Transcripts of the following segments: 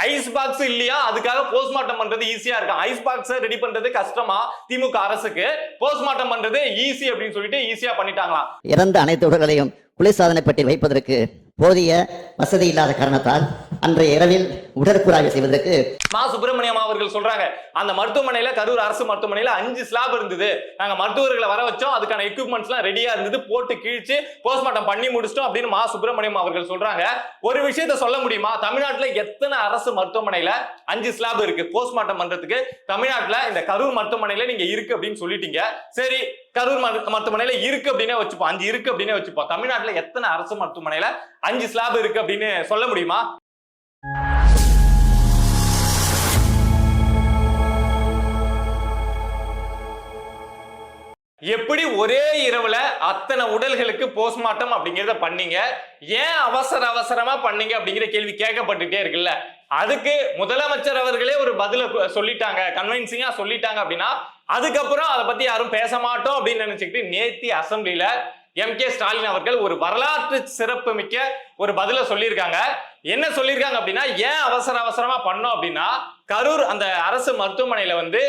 Ice box இல்லையா? அதுக்காக postmortem பண்றது ஈஸியா இருக்கும். ஐஸ் பாக்ஸ் ரெடி பண்றது கஷ்டமா? திமுக அரசுக்கு போஸ்ட்மார்ட்டம் பண்றது ஈஸி அப்படின்னு சொல்லிட்டு ஈஸியா பண்ணிட்டாங்களாம். இறந்த அனைத்து உடல்களையும் குளிர்சாதனை பெட்டியில் வைப்பதற்கு போதிய வசதி இல்லாத காரணத்தால் அன்றைய இரவில் உடற்கூறாய்வு செய்வதற்கு மா சுப்பிரமணியம் அவர்கள் சொல்றாங்க அந்த மருத்துவமனையில கரூர் அரசு மருத்துவமனையில அஞ்சு ஸ்லாப் இருந்தது. நாங்க மருத்துவர்களை வர வச்சோம் அதுக்கான எக்யூப்மெண்ட்ஸ் எல்லாம் ரெடியா இருந்தது போட்டு கிழிச்சு போஸ்ட்மார்ட்டம் பண்ணி முடிச்சிட்டோம் அப்படின்னு மா சுப்பிரமணியம் அவர்கள் சொல்றாங்க. ஒரு விஷயத்த சொல்ல முடியுமா? தமிழ்நாட்டுல எத்தனை அரசு மருத்துவமனையில அஞ்சு ஸ்லாப் இருக்கு போஸ்ட்மார்ட்டம் பண்றதுக்கு? தமிழ்நாட்டுல இந்த கரூர் மருத்துவமனையில நீங்க இருக்கு அப்படின்னு சொல்லிட்டீங்க. சரி கரூர் மருத்துவமனையில இருக்கு அப்படின்னே வச்சுப்போம். அஞ்சு இருக்கு அப்படின்னே வச்சுப்போம். தமிழ்நாட்டுல எத்தனை அரசு மருத்துவமனையில அஞ்சு ஸ்லாப் இருக்கு அப்படின்னு சொல்ல முடியுமா? எப்படி ஒரே இரவுல அத்தனை உடல்களுக்கு போஸ்ட்மார்ட்டம் அப்படிங்கிறத பண்ணீங்க? ஏன் அவசர அவசரமா பண்ணீங்க அப்படிங்கிற கேள்வி கேட்கப்பட்டுட்டே இருக்குல்ல? அதுக்கு முதலமைச்சர் அவர்களே ஒரு பதில சொல்லிட்டாங்க கன்வின்சிங்கா சொல்லிட்டாங்க அப்படின்னா அதுக்கப்புறம் அதை பத்தி யாரும் பேச மாட்டோம் அப்படின்னு நினைச்சுக்கிட்டு நேத்தி அசெம்பிளில எம் கே ஸ்டாலின் அவர்கள் ஒரு வரலாற்று சிறப்பு மிக்க ஒரு பதில சொல்லியிருக்காங்க. என்ன சொல்லியிருக்காங்க அப்படின்னா ஏன் அவசர அவசரமா பண்ணோம் அப்படின்னா கரூர் அந்த அரசு மருத்துவமனையில வந்து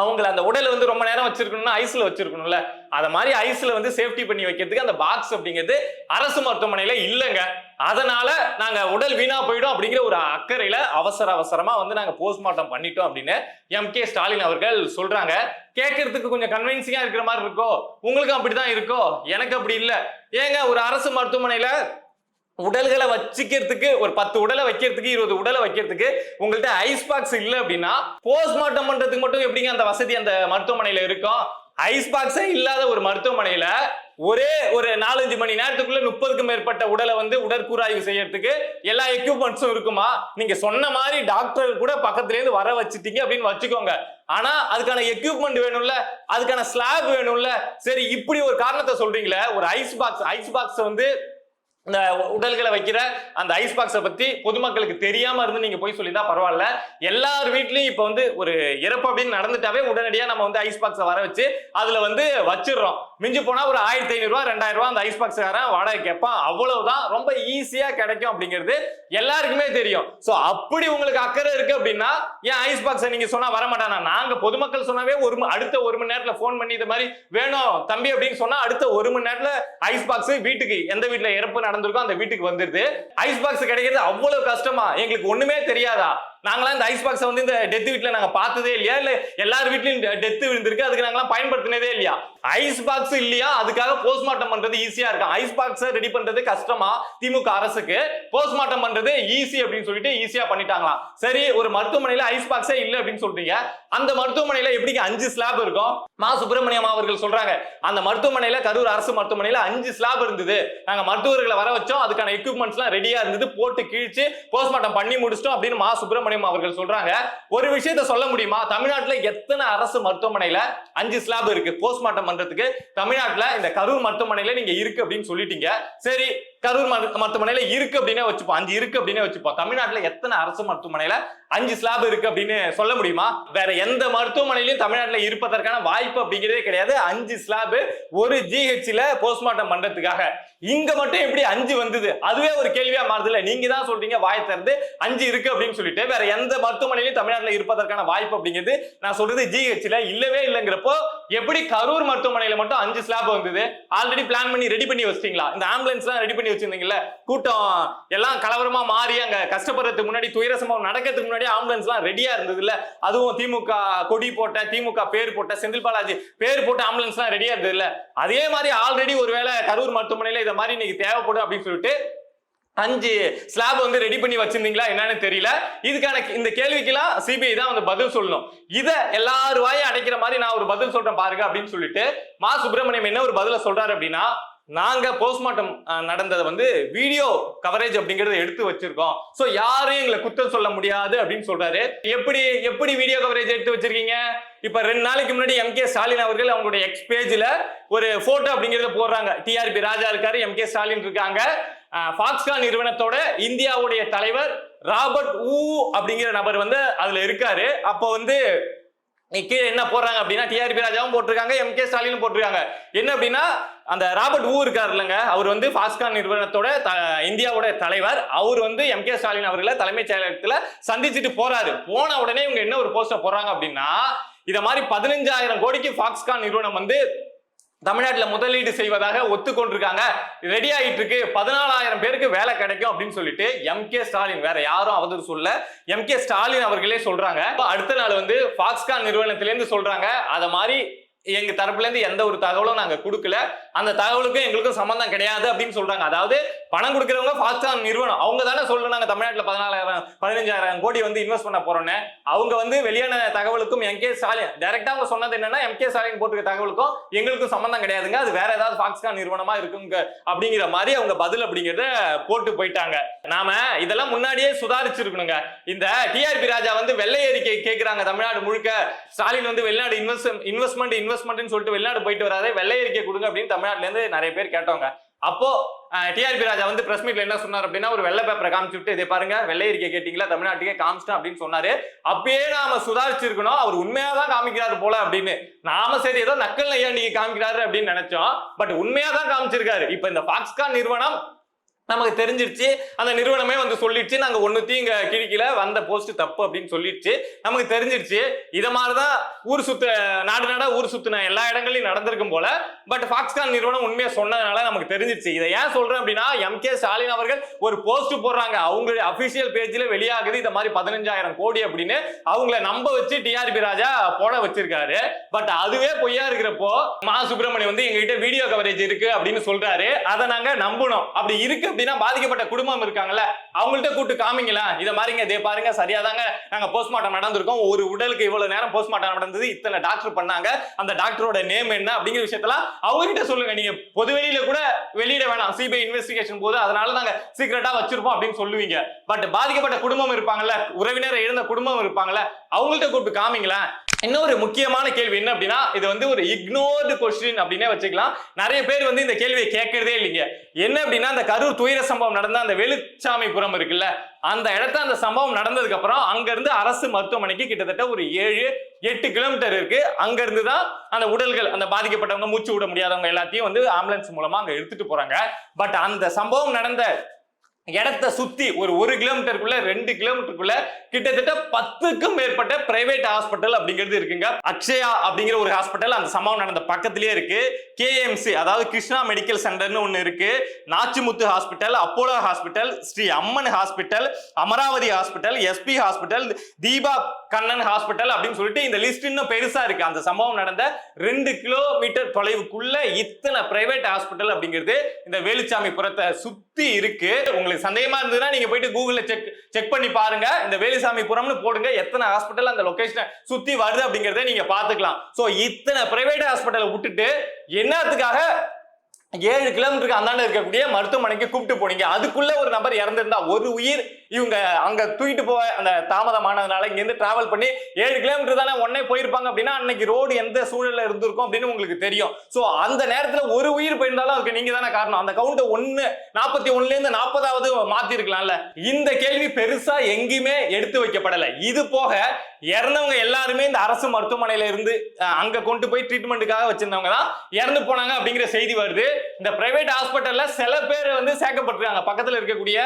அவங்கள அந்த உடலை வந்து ரொம்ப நேரம் வச்சிருக்கணும்னா ஐஸ்ல வச்சிருக்கணும்ல. அத மாதிரி ஐஸ்ல வந்து சேஃப்டி பண்ணி வைக்கிறதுக்கு அந்த பாக்ஸ் அப்படிங்கிறது அரசு மருத்துவமனையில இல்லைங்க. அதனால நாங்க உடல் வீணா போயிடும் அப்படிங்கிற ஒரு அக்கறையில அவசர அவசரமா வந்து நாங்க போஸ்ட்மார்ட்டம் பண்ணிட்டோம் அப்படின்னு எம் கே ஸ்டாலின் அவர்கள் சொல்றாங்க. கேட்கறதுக்கு கொஞ்சம் கன்வின்சிங்கா இருக்கிற மாதிரி இருக்கோ? உங்களுக்கும் அப்படிதான் இருக்கோ? எனக்கு அப்படி இல்லை. ஏங்க ஒரு அரசு மருத்துவமனையில உடல்களை வச்சுக்கிறதுக்கு ஒரு பத்து உடலை வைக்கிறதுக்கு இருபது உடலை வைக்கிறதுக்கு உங்கள்கிட்ட ஐஸ் பாக்ஸ் இல்லை அப்படின்னா போஸ்ட்மார்ட்டம் பண்றதுக்கு மட்டும் எப்படிங்க அந்த வசதி அந்த மருத்துவமனையில இருக்கும்? ஐஸ் பாக்ஸே இல்லாத ஒரு மருத்துவமனையில ஒரே ஒரு நாலஞ்சு மணி நேரத்துக்குள்ள முப்பதுக்கும் மேற்பட்ட உடலை வந்து உடற்கூறாய்வு செய்யறதுக்கு எல்லா எக்யூப்மெண்ட்ஸும் இருக்குமா? நீங்க சொன்ன மாதிரி டாக்டர் கூட பக்கத்துல இருந்து வர வச்சுட்டீங்க அப்படின்னு வச்சுக்கோங்க. ஆனா அதுக்கான எக்யூப்மெண்ட் வேணும்ல அதுக்கான ஸ்லாப் வேணும்ல. சரி இப்படி ஒரு காரணத்தை சொல்றீங்களே ஒரு ஐஸ் பாக்ஸ் ஐஸ் பாக்ஸ் வந்து இந்த உடல்களை வைக்கிற அந்த ஐஸ் பாக்ஸை பத்தி பொதுமக்களுக்கு தெரியாம இருந்து நீங்க போய் சொல்லிதான் பரவாயில்ல. எல்லார் வீட்லயும் இப்ப வந்து ஒரு இறப்பு அப்படின்னு நடந்துட்டாவே உடனடியா நம்ம வந்து ஐஸ் பாக்ஸை வர வச்சு அதுல வந்து வச்சிடுறோம். மிஞ்சி போனால் ஒரு ஆயிரத்தி ஐநூறுரூவா ரூபாய் ரெண்டாயிரம் அந்த ஐஸ் பாக்ஸ்காரன் வாடகை கேட்பான் அவ்வளவுதான் ரொம்ப ஈஸியாக கிடைக்கும் அப்படிங்கிறது எல்லாருக்குமே தெரியும். ஸோ அப்படி உங்களுக்கு அக்கறை இருக்கு அப்படின்னா ஏன் ஐஸ் பாக்ஸை நீங்கள் சொன்னால் வர மாட்டானா பொதுமக்கள் சொன்னாவே ஒரு அடுத்த ஒரு மணி நேரத்தில் ஃபோன் பண்ணி இது மாதிரி வேணும் தம்பி அப்படின்னு சொன்னால் அடுத்த ஒரு மணி நேரத்தில் ஐஸ் பாக்ஸ் வீட்டுக்கு எந்த வீட்டில் இறப்பு நடந்திருக்கோ அந்த வீட்டுக்கு வந்துடுது ஐஸ் பாக்ஸ் கிடைக்கிறது அவ்வளோ கஷ்டமா? எங்களுக்கு ஒன்றுமே தெரியாதா? நாங்களாம் இந்த ஐஸ் பாக்ஸை வந்து இந்த டெத் வீட்டில் நாங்கள் பார்த்ததே இல்லையா? இல்லை எல்லார் வீட்லையும் டெத்து விழுந்திருக்கு அதுக்கு நாங்களாம் பயன்படுத்தினதே இல்லையா? ஐஸ் பாக்ஸ் இல்லையா? அதுக்காக போஸ்ட்மார்ட்டம் பண்றது ஈஸியா இருக்கும் ஐஸ் பாக்ஸை ரெடி பண்றது கஷ்டமா திமுக அரசுக்கு? போஸ்ட்மார்ட்டம் பண்றது ஈஸி அப்படின்னு சொல்லிட்டு ஈஸியா பண்ணிட்டாங்களாம். சரி ஒரு மருத்துவமனையில ஐஸ் பாக்ஸே இல்லை அப்படின்னு சொல்றீங்க. அந்த மருத்துவமனையில எப்படி அஞ்சு ஸ்லாப் இருக்கும்? மா சுப்பிரமணியம் அவர்கள் சொல்றாங்க அந்த மருத்துவமனையில கரூர் அரசு மருத்துவமனையில அஞ்சு ஸ்லாப் இருந்தது. நாங்க மருத்துவர்களை வர வச்சோம் அதுக்கான எக்யூப்மெண்ட்ஸ் எல்லாம் ரெடியா இருந்தது போட்டு கிழிச்சு போஸ்ட்மார்ட்டம் பண்ணி முடிச்சிட்டோம் அப்படின்னு மா சுப்பிரமணியம் அவர்கள் சொல்றாங்க ஒரு விஷயத்த சொல்ல முடியுமா? தமிழ்நாட்டுல எத்தனை அரசு மருத்துவமனையில அஞ்சு ஸ்லாப் இருக்கு? போஸ்ட்மார்ட்டம் பண்றதுக்கு தமிழ்நாட்டுல இந்த கரூர் மருத்துவமனையில நீங்க இருக்கு அப்படின்னு சொல்லிட்டீங்க. சரி கரூர் மருத்துவமனையில இருக்கு அப்படின்னே வச்சுப்போம். அஞ்சு இருக்கு அப்படின்னே வச்சுப்போம். தமிழ்நாட்டுல எத்தனை அரசு மருத்துவமனையில அஞ்சு ஸ்லாப் இருக்கு அப்படின்னு சொல்ல முடியுமா? வேற எந்த மருத்துவமனையிலும் தமிழ்நாட்டுல இருப்பதற்கான வாய்ப்பு அப்படிங்கிறதே கிடையாது. அஞ்சு ஸ்லாப் ஒரு ஜிஹெச்ல போஸ்ட்மார்ட்டம் பண்றதுக்காக. இங்க மட்டும் எப்படி அஞ்சு வந்தது? அதுவே ஒரு கேள்வியா மாறுதுல நீங்க தான் சொல்றீங்க வாய் திறந்து அஞ்சு இருக்கு அப்படின்னு சொல்லிட்டு. வேற எந்த மருத்துவமனையிலும் தமிழ்நாட்டுல இருப்பதற்கான வாய்ப்பு அப்படிங்கிறது நான் சொல்றது ஜிஹெச்ல இல்லவே இல்லைங்கிறப்போ எப்படி கரூர் மருத்துவமனையில மட்டும் அஞ்சு ஸ்லாப் வந்தது? ஆல்ரெடி பிளான் பண்ணி ரெடி பண்ணி வச்சிட்டீங்களா? இந்த ஆம்புலன்ஸ் எல்லாம் ரெடி பண்ணி வச்சிருந்தீங்கல்ல? கூட்டம் எல்லாம் கலவரமா மாறி அங்க கஷ்டப்படுறதுக்கு முன்னாடி துயர சம்பவம் நடக்கிறதுக்கு முன்னாடி ஆம்புலன்ஸ் எல்லாம் ரெடியா இருந்தது இல்ல அதுவும் திமுக கொடி போட்ட திமுக பேர் போட்ட செந்தில் பாலாஜி பேர் போட்ட ஆம்புலன்ஸ் எல்லாம் ரெடியா இருந்தது இல்ல அதே மாதிரி ஆல்ரெடி ஒருவேளை கரூர் மருத்துவமனையில இதை மாதிரி இன்னைக்கு தேவைப்படும் அப்படின்னு சொல்லிட்டு அஞ்சு ஸ்லாப் வந்து ரெடி பண்ணி வச்சிருந்தீங்களா? என்னன்னு தெரியல. இதுக்கான இந்த கேள்விக்கெல்லாம் சிபிஐ தான் வந்து பதில் சொல்லணும். இதை எல்லாரு வாயும் அடைக்கிற மாதிரி நான் ஒரு பதில் சொல்றேன் பாருங்க அப்படின்னு சொல்லிட்டு மா சுப்பிரமணியம் என்ன ஒரு பதில சொல்றாரு அப்படின்னா நாங்க போஸ்ட்மார்ட்டம் நடந்ததை வந்து வீடியோ கவரேஜ் அப்படிங்கறத எடுத்து வச்சிருக்கோம். சோ யாரும் எங்களை குத்தம் சொல்ல முடியாது அப்படின்னு சொல்றாரு. எப்படி எப்படி வீடியோ கவரேஜ் எடுத்து வச்சிருக்கீங்க? இப்ப ரெண்டு நாளைக்கு முன்னாடி எம் கே ஸ்டாலின் அவர்கள் அவங்களுடைய எக்ஸ் பேஜ்ல ஒரு போட்டோ அப்படிங்கறத போடுறாங்க. டிஆர்பி ராஜா இருக்காரு எம் கே ஸ்டாலின் இருக்காங்க. ஃபாக்ஸ்கான் நிறுவனத்தோட இந்தியாவுடைய தலைவர் ராபர்ட் ஊ அப்படிங்கிற நபர் வந்து அதுல இருக்காரு. அப்போ வந்து கீழே என்ன போடுறாங்க அப்படின்னா டிஆர்பி ராஜாவும் போட்டிருக்காங்க எம் கே ஸ்டாலினும் போட்டிருக்காங்க. என்ன அப்படின்னா அந்த ராபர்ட் ஊ இருக்கார் இல்லைங்க. அவர் வந்து ஃபாஸ்கான் நிறுவனத்தோட த- இந்தியாவோட தலைவர். அவர் வந்து எம் கே ஸ்டாலின் அவர்களை தலைமைச் செயலகத்தில் சந்திச்சுட்டு போறாரு. போன உடனே இவங்க என்ன ஒரு போஸ்டர் போடுறாங்க அப்படின்னா இதை மாதிரி பதினஞ்சாயிரம் கோடிக்கு ஃபாக்ஸ்கான் நிறுவனம் வந்து தமிழ்நாட்டில் முதலீடு செய்வதாக ஒத்துக்கொண்டிருக்காங்க. ரெடி ஆகிட்டு இருக்கு பதினாலாயிரம் பேருக்கு வேலை கிடைக்கும் அப்படின்னு சொல்லிட்டு எம் கே ஸ்டாலின் வேற யாரும் அவதூறு சொல்ல எம் கே ஸ்டாலின் அவர்களே சொல்றாங்க. அடுத்த நாள் வந்து ஃபாக்ஸ்கான் நிறுவனத்திலேருந்து சொல்றாங்க. அதை மாதிரி எங்க தரப்புல இருந்து எந்த ஒரு தகவலும் நாங்க கொடுக்கல. அந்த தகவலுக்கும் எங்களுக்கும் சம்பந்தம் கிடையாது அப்படின்னு சொல்றாங்க. அதாவது பணம் கொடுக்கறவங்க ஃபாஸ்டான் நிறுவனம். அவங்க தானே சொல்லணும் நாங்கள் தமிழ்நாட்டில் பதினாலாயிரம் பதினஞ்சாயிரம் கோடி வந்து இன்வெஸ்ட் பண்ண போறோம்னு. அவங்க வந்து வெளியான தகவலுக்கும் எம் கே ஸ்டாலின் டைரக்டா அவங்க சொன்னது என்னன்னா எம் கே ஸ்டாலின் போட்டுக்க தகவலுக்கும் எங்களுக்கும் சம்மந்தம் கிடையாதுங்க. அது வேற ஏதாவது ஃபாக்ஸ்கான் நிறுவனமா இருக்குங்க அப்படிங்கிற மாதிரி அவங்க பதில் அப்படிங்கறத போட்டு போயிட்டாங்க. நாம இதெல்லாம் முன்னாடியே சுதாரிச்சிருக்கணுங்க. இந்த டிஆர்பி ராஜா வந்து வெள்ளை அறிக்கை கேட்கிறாங்க தமிழ்நாடு முழுக்க. ஸ்டாலின் வந்து வெளிநாடு இன்வெஸ்ட் இன்வெஸ்ட்மெண்ட் இன்வெஸ்ட்மெண்ட்னு சொல்லிட்டு வெளிநாடு போயிட்டு வராது வெள்ளை அறிக்கை கொடுங்க அப்படின்னு தமிழ்நாட்டுல இருந்து நிறைய பேர் கேட்டவங்க அப்போ டிஆர்பி ராஜா வந்து பிரஸ் மீட்ல என்ன சொன்னார் அப்படின்னா ஒரு வெள்ளை பேப்பரை காமிச்சு விட்டு இதை பாருங்க வெள்ளை இருக்க கேட்டீங்களா? தமிழ்நாட்டுக்கே காமிச்சிட்டேன் அப்படின்னு சொன்னாரு. அப்பயே நாம சுதாரிச்சிருக்கணும். அவர் உண்மையா தான் காமிக்கிறாரு போல அப்படின்னு. நாம சரி ஏதோ நக்கல் ஐயா நீங்க காமிக்கிறாரு அப்படின்னு நினைச்சோம். பட் உண்மையா தான் காமிச்சிருக்காரு. இப்ப இந்த ஃபாக்ஸ்கான் நிறுவனம் நமக்கு தெரிஞ்சிருச்சு. அந்த நிறுவனமே வந்து சொல்லிடுச்சு. நாங்க ஒன்றுத்தையும் இங்க கிழிக்கல. வந்த போஸ்ட் தப்பு அப்படின்னு சொல்லிடுச்சு. நமக்கு தெரிஞ்சிருச்சு. இத மாதிரிதான் ஊர் சுத்த நாடு நாடா ஊர் சுத்தின எல்லா இடங்களையும் நடந்திருக்கும் போல. பட் ஃபாக்ஸ்கான் நிறுவனம் உண்மையை சொன்னதுனால நமக்கு தெரிஞ்சிருச்சு. இதை ஏன் சொல்றேன் அப்படின்னா எம் கே ஸ்டாலின் அவர்கள் ஒரு போஸ்ட் போடுறாங்க. அவங்க அபிஷியல் பேஜ்ல வெளியாகுது. இந்த மாதிரி பதினஞ்சாயிரம் கோடி அப்படின்னு அவங்கள நம்ப வச்சு டிஆர்பி ராஜா போட வச்சிருக்காரு. பட் அதுவே பொய்யா இருக்கிறப்போ மா சுப்பிரமணியம் வந்து எங்ககிட்ட வீடியோ கவரேஜ் இருக்கு அப்படின்னு சொல்றாரு. அதை நாங்க நம்பணும். அப்படி இருக்கு அப்படின்னா பாதிக்கப்பட்ட குடும்பம் இருக்காங்கல்ல அவங்கள்ட்ட கூட்டு காமிங்களா இதை மாதிரிங்க இதே பாருங்க சரியாதாங்க. நாங்க போஸ்ட்மார்ட்டம் நடந்திருக்கோம். ஒரு உடலுக்கு இவ்வளவு நேரம் போஸ்ட்மார்ட்டம் நடந்தது இத்தனை டாக்டர் பண்ணாங்க. அந்த டாக்டரோட நேம் என்ன அப்படிங்கிற விஷயத்தெல்லாம் அவங்ககிட்ட சொல்லுங்க. நீங்க பொதுவெளியில கூட வெளியிட வேணாம். சிபிஐ இன்வெஸ்டிகேஷன் போது அதனால நாங்க சீக்கிரட்டா வச்சிருப்போம் அப்படின்னு சொல்லுவீங்க. பட் பாதிக்கப்பட்ட குடும்பம் இருப்பாங்கல்ல உறவினரை இழந்த குடும்பம் இருப்பாங்கல்ல அவங்கள்ட்ட கூப்பிட்டு காமிங்களேன். இன்னொரு முக்கியமான கேள்வி என்ன அப்படின்னா இது வந்து ஒரு இக்னோர்டு கொஸ்டின் அப்படின்னே வச்சுக்கலாம். நிறைய பேர் வந்து இந்த கேள்வியை கேட்கறதே இல்லைங்க. என்ன அப்படின்னா அந்த கரூர் துயர சம்பவம் நடந்த அந்த வெளிச்சாமிபுரம் இருக்குல்ல அந்த இடத்த அந்த சம்பவம் நடந்ததுக்கு அப்புறம் அங்கிருந்து அரசு மருத்துவமனைக்கு கிட்டத்தட்ட ஒரு ஏழு எட்டு கிலோமீட்டர் இருக்கு. அங்கிருந்து தான் அந்த உடல்கள் அந்த பாதிக்கப்பட்டவங்க மூச்சு விட முடியாதவங்க எல்லாத்தையும் வந்து ஆம்புலன்ஸ் மூலமா அங்க எடுத்துட்டு போறாங்க. பட் அந்த சம்பவம் நடந்த இடத்த சுத்தி ஒரு ஒரு கிலோமீட்டருக்குள்ள ரெண்டு கிலோமீட்டருக்குள்ள கிட்டத்தட்ட பத்துக்கும் மேற்பட்ட பிரைவேட் ஹாஸ்பிட்டல் அப்படிங்கிறது இருக்குங்க. அக்ஷயா அப்படிங்கிற ஒரு ஹாஸ்பிட்டல் அந்த சம்பவம் நடந்த பக்கத்திலேயே இருக்கு. கேஎம்சி அதாவது கிருஷ்ணா மெடிக்கல் சென்டர்னு ஒன்று இருக்கு. Nachimuthu hospital Apollo hospital Sri Amman hospital Amaravathi hospital SP hospital Deepa Kannan hospital அப்படின்னு சொல்லிட்டு இந்த லிஸ்ட் இன்னும் பெருசா இருக்கு. அந்த சம்பவம் நடந்த ரெண்டு கிலோமீட்டர் தொலைவுக்குள்ள இத்தனை பிரைவேட் ஹாஸ்பிட்டல் அப்படிங்கிறது இந்த வேலுச்சாமிபுரத்தை சுத்தி இருக்கு. உங்களுக்கு சந்தேகமா இருந்ததுன்னா நீங்க போயிட்டு கூகுள்ல செக் செக் பண்ணி பாருங்க. இந்த வேலுசாமிபுரம்னு போடுங்க. எத்தனை ஹாஸ்பிட்டல் அந்த லொகேஷனை சுத்தி வருது அப்படிங்கறத நீங்க பாத்துக்கலாம் சோ இத்தனை பிரைவேட் ஹாஸ்பிட்டலை விட்டுட்டு என்னத்துக்காக ஏழு கிலோமீட்டருக்கு அந்தாண்ட இருக்கக்கூடிய மருத்துவமனைக்கு கூப்பிட்டு போனீங்க? அதுக்குள்ள ஒரு நபர் இறந்திருந்தா ஒரு உயிர் இவங்க அங்க தூக்கிட்டு போக அந்த தாமதமானதுனால இங்கேருந்து டிராவல் பண்ணி ஏழு கிலோமீட்டர் தானே உடனே போயிருப்பாங்க அப்படின்னா அன்னைக்கு ரோடு எந்த சூழல்ல இருந்திருக்கும் அப்படின்னு உங்களுக்கு தெரியும். சோ அந்த நேரத்துல ஒரு உயிர் போயிருந்தாலும் அதுக்கு நீங்க தானே காரணம். அந்த கவுண்ட் ஒன்று நாற்பத்தி ஒண்ணுல இருந்து நாற்பதாவது மாத்தி இருக்கலாம்ல இந்த கேள்வி பெருசா எங்கேயுமே எடுத்து வைக்கப்படல. இது போக இறந்தவங்க எல்லாருமே இந்த அரசு மருத்துவமனையில இருந்து அங்க கொண்டு போய் ட்ரீட்மெண்ட்டுக்காக வச்சிருந்தவங்க தான் இறந்து போனாங்க அப்படிங்கிற செய்தி வருது. இந்த பிரைவேட் ஹாஸ்பிட்டல்ல சில பேர் வந்து சேர்க்கப்பட்டிருக்காங்க. பக்கத்துல இருக்கக்கூடிய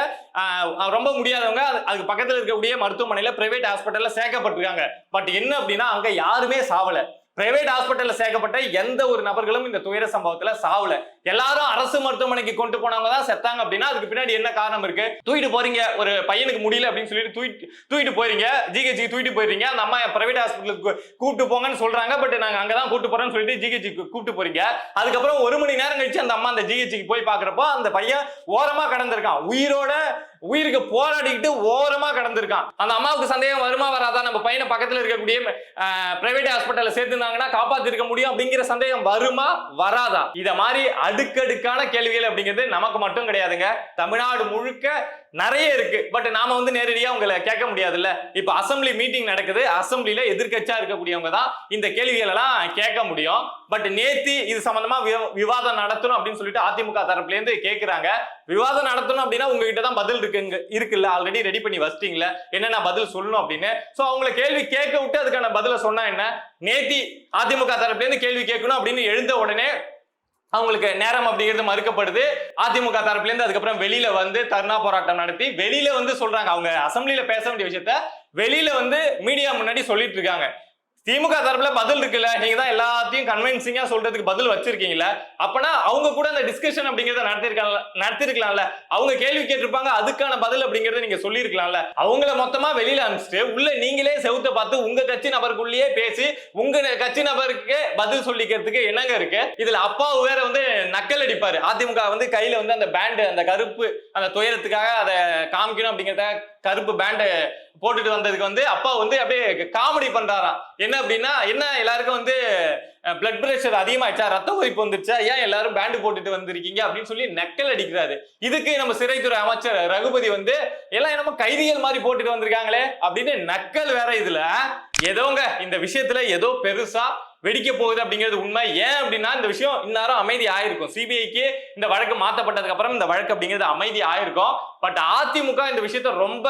ரொம்ப முடியாதவங்க அது- அதுக்கு பக்கத்துல இருக்கக்கூடிய மருத்துவமனையில பிரைவேட் ஹாஸ்பிட்டல்ல சேர்க்கப்பட்டிருக்காங்க. பட் என்ன அப்படின்னா அங்க யாருமே சாவல. பிரைவேட் ஹாஸ்பிட்டல்ல சேர்க்கப்பட்ட எந்த ஒரு நபர்களும் இந்த துயர சம்பவத்துல சாவல. எல்லாரும் அரசு மருத்துவமனைக்கு கொண்டு போனவங்க தான் செத்தாங்க அப்படின்னா அதுக்கு பின்னாடி என்ன காரணம் இருக்கு? தூக்கிட்டு போறீங்க ஒரு பையனுக்கு முடியல அப்படின்னு சொல்லிட்டு தூக்கிட்டு தூக்கிட்டு போறீங்க. ஜிஹெச்சி தூக்கிட்டு போயிருங்க அந்த அம்மா பிரைவேட் ஹாஸ்பிட்டலுக்கு கூப்பிட்டு போங்கன்னு சொல்றாங்க. பட் நாங்க அங்கதான் கூப்பிட்டு போறோம்னு சொல்லிட்டு ஜிஹெச்சி கூப்பிட்டு போறீங்க. அதுக்கப்புறம் ஒரு மணி நேரம் கழிச்சு அந்த அம்மா அந்த ஜிஹெச்சிக்கு போய் பாக்குறப்போ அந்த பையன் ஓரமா கடந்திருக்கான். உயிரோட உயிருக்கு போராடிக்கிட்டு ஓரமா கடந்திருக்கான். அந்த அம்மாவுக்கு சந்தேகம் வருமா வராதா? நம்ம பையனை பக்கத்துல இருக்கக்கூடிய பிரைவேட் ஹாஸ்பிட்டல்ல சேர்த்துருந்தாங்கன்னா காப்பாத்திருக்க முடியும் அப்படிங்கிற சந்தேகம் வருமா? வராதா? இத மாதிரி அடுக்கடுக்கான கேள்விகள் அப்படிங்கிறது நமக்கு மட்டும் கிடையாதுங்க. தமிழ்நாடு முழுக்க நிறைய இருக்கு. பட் நாம வந்து நேரடியா உங்களை கேட்க முடியாதுல்ல. இப்ப அசெம்பிளி மீட்டிங் நடக்குது. அசம்பிளில எதிர்கட்சியா இருக்கக்கூடியவங்க தான் இந்த கேள்விகள் எல்லாம் கேட்க முடியும். பட் நேத்தி இது சம்பந்தமா விவாதம் நடத்தணும் அப்படின்னு சொல்லிட்டு அதிமுக தரப்புல இருந்து கேக்குறாங்க. விவாதம் நடத்தணும் அப்படின்னா உங்ககிட்ட தான் பதில் இருக்குங்க இருக்குல்ல. ஆல்ரெடி ரெடி பண்ணி வச்சிட்டீங்களா. என்னென்ன பதில் சொல்லணும் அப்படின்னு. சோ அவங்கள கேள்வி கேட்க விட்டு அதுக்கான பதில சொன்னா என்ன? நேத்தி அதிமுக தரப்புல இருந்து கேள்வி கேட்கணும் அப்படின்னு எழுந்த உடனே அவங்களுக்கு நேரம் அப்படிங்கிறது மறுக்கப்படுது. அதிமுக தரப்புலேருந்து அதுக்கப்புறம் வெளியில வந்து தர்ணா போராட்டம் நடத்தி வெளியில வந்து சொல்றாங்க. அவங்க அசம்பிளியில பேச வேண்டிய விஷயத்த வெளியில வந்து மீடியா முன்னாடி சொல்லிட்டு இருக்காங்க. திமுக தரப்புல பதில் இருக்குல்ல? நீங்க தான் எல்லாத்தையும் கன்வின்சிங்கா சொல்றதுக்கு பதில் வச்சிருக்கீங்களா அப்பனா அவங்க கூட அந்த டிஸ்கஷன் அப்படிங்கறத நடத்திருக்காங்க நடத்திருக்கலாம்ல. அவங்க கேள்வி கேட்டிருப்பாங்க அதுக்கான பதில் அப்படிங்கறத நீங்க சொல்லியிருக்கலாம்ல. அவங்கள மொத்தமா வெளியில அனுப்பிச்சுட்டு உள்ள நீங்களே செவுத்த பார்த்து உங்க கட்சி நபருக்குள்ளேயே பேசி உங்க கட்சி நபருக்கு பதில் சொல்லிக்கிறதுக்கு என்னங்க இருக்கு? இதுல அப்பா வேற வந்து நக்கல் அடிப்பாரு. அதிமுக வந்து கையில வந்து அந்த பேண்ட் அந்த கருப்பு அந்த துயரத்துக்காக அதை காமிக்கணும் அப்படிங்கறத கருப்பு பேண்டை போட்டுட்டு வந்ததுக்கு வந்து அப்பா வந்து அப்படியே காமெடி பண்றாராம். என்ன அப்படின்னா என்ன எல்லாருக்கும் வந்து பிளட் பிரஷர் அதிகமாயிடுச்சா? ரத்த கொதிப்பு வந்துருச்சா? ஏன் எல்லாரும் பேண்டு போட்டுட்டு வந்திருக்கீங்க? அப்படின்னு சொல்லி நக்கல் அடிக்கிறாரு. இதுக்கு நம்ம சிறைத்துறை அமைச்சர் ரகுபதி வந்து எல்லாம் என்னமோ கைதிகள் மாதிரி போட்டுட்டு வந்திருக்காங்களே அப்படின்னு நக்கல் வேற இதுல ஏதோங்க இந்த விஷயத்துல ஏதோ பெருசா வெடிக்க போகுது அப்படிங்கிறது உண்மை. ஏன் அப்படின்னா இந்த விஷயம் இந்நேரம் அமைதி ஆயிருக்கும். சிபிஐக்கு இந்த வழக்கு மாத்தப்பட்டதுக்கு அப்புறம் இந்த வழக்கு அப்படிங்கிறது அமைதி ஆயிருக்கும். பட் அதிமுக இந்த விஷயத்த ரொம்ப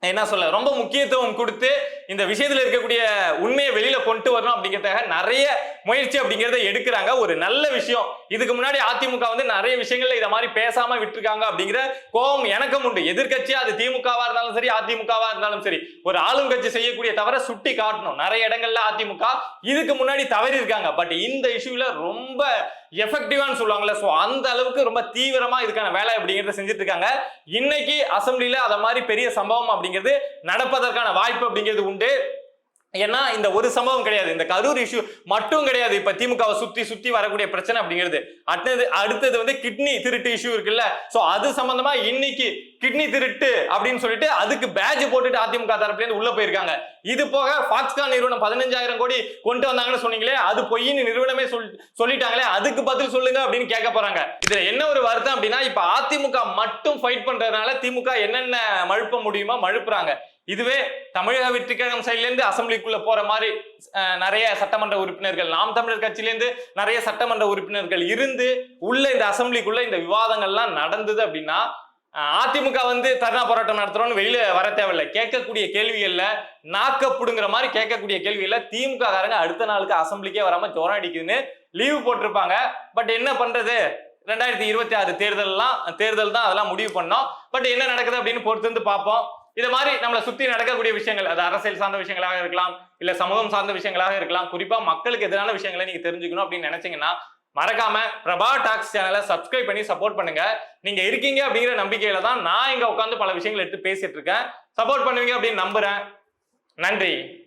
என்ன சொல்ல ரொம்ப முக்கியத்துவம் கொடுத்து இந்த விஷயத்துல இருக்கக்கூடிய உண்மையை வெளியில கொண்டு வரணும் அப்படிங்கிறதுக்காக நிறைய முயற்சி அப்படிங்கிறத எடுக்கிறாங்க. ஒரு நல்ல விஷயம். இதுக்கு முன்னாடி அதிமுக வந்து நிறைய விஷயங்கள்ல இதை மாதிரி பேசாம விட்டுருக்காங்க அப்படிங்கிற கோபம் எனக்கும் உண்டு. எதிர்கட்சி அது திமுகவா இருந்தாலும் சரி அதிமுகவா இருந்தாலும் சரி ஒரு ஆளும் கட்சி செய்யக்கூடிய தவிர சுட்டி காட்டணும். நிறைய இடங்கள்ல அதிமுக இதுக்கு முன்னாடி தவறி இருக்காங்க பட் இந்த இஷ்யூல ரொம்ப எஃபெக்டிவான்னு சொல்லுவாங்கல்ல ஸோ அந்த அளவுக்கு ரொம்ப தீவிரமாக இதுக்கான வேலை அப்படிங்கிறத செஞ்சுட்டு இருக்காங்க இன்னைக்கு அசம்பிளியில் அதை மாதிரி பெரிய சம்பவம் அப்படிங்கிறது நடப்பதற்கான வாய்ப்பு அப்படிங்கிறது உண்டு. ஏன்னா இந்த ஒரு சம்பவம் கிடையாது. இந்த கரூர் இஷ்யூ மட்டும் கிடையாது. இப்ப திமுகவை சுத்தி சுத்தி வரக்கூடிய பிரச்சனை அப்படிங்கிறது. அடுத்தது அடுத்தது வந்து கிட்னி திருட்டு இஷ்யூ இருக்குல்ல. சோ அது சம்பந்தமா இன்னைக்கு கிட்னி திருட்டு அப்படின்னு சொல்லிட்டு அதுக்கு பேட்ச் போட்டுட்டு அதிமுக தரப்புல இருந்து உள்ள போயிருக்காங்க. இது போக பாக்ஸ்கான் நிறுவனம் பதினஞ்சாயிரம் கோடி கொண்டு வந்தாங்கன்னு சொன்னீங்களே அது பொய்ன்னு நிறுவனமே சொல் சொல்லிட்டாங்களே அதுக்கு பதில் சொல்லுங்க அப்படின்னு கேட்க போறாங்க. இதுல என்ன ஒரு வருத்தம் அப்படின்னா இப்ப அதிமுக மட்டும் ஃபைட் பண்றதுனால திமுக என்னென்ன மழுப்ப முடியுமோ மழுப்புறாங்க. இதுவே தமிழக வெற்றிக்கழகம் சைட்ல இருந்து அசெம்பிளிக்குள்ள போற மாதிரி நிறைய சட்டமன்ற உறுப்பினர்கள் நாம் தமிழர் கட்சியிலேருந்து நிறைய சட்டமன்ற உறுப்பினர்கள் இருந்து உள்ள இந்த அசம்பிளிக்குள்ள இந்த விவாதங்கள்லாம் நடந்தது அப்படின்னா அதிமுக வந்து தர்ணா போராட்டம் நடத்துறோம்னு வெளியில வர தேவையில்லை. கேட்கக்கூடிய கேள்விகள்ல நாக்க மாதிரி கேட்கக்கூடிய கேள்விகள்ல திமுக காரங்க அடுத்த நாளுக்கு அசெம்பிளிக்கே வராம ஜோரம் அடிக்குதுன்னு லீவு போட்டிருப்பாங்க. பட் என்ன பண்றது? ரெண்டாயிரத்தி இருபத்தி ஆறு தேர்தல்லாம் தேர்தல் தான் அதெல்லாம் முடிவு பண்ணோம். பட் என்ன நடக்குது அப்படின்னு பொறுத்து வந்து பார்ப்போம். இது மாதிரி நம்மளை சுத்தி நடக்கக்கூடிய விஷயங்கள் அது அரசியல் சார்ந்த விஷயங்களாக இருக்கலாம் இல்ல சமூகம் சார்ந்த விஷயங்களாக இருக்கலாம். குறிப்பா மக்களுக்கு எதிரான விஷயங்களை நீங்க தெரிஞ்சுக்கணும் அப்படின்னு நினைச்சீங்கன்னா மறக்காம பிரபா டாக்ஸ் சேனலை சப்ஸ்கிரைப் பண்ணி சப்போர்ட் பண்ணுங்க. நீங்க இருக்கீங்க அப்படிங்கிற நம்பிக்கையில தான் நான் இங்க உட்காந்து பல விஷயங்களை எடுத்து பேசிட்டு இருக்கேன். சப்போர்ட் பண்ணுவீங்க அப்படின்னு நம்புறேன். நன்றி.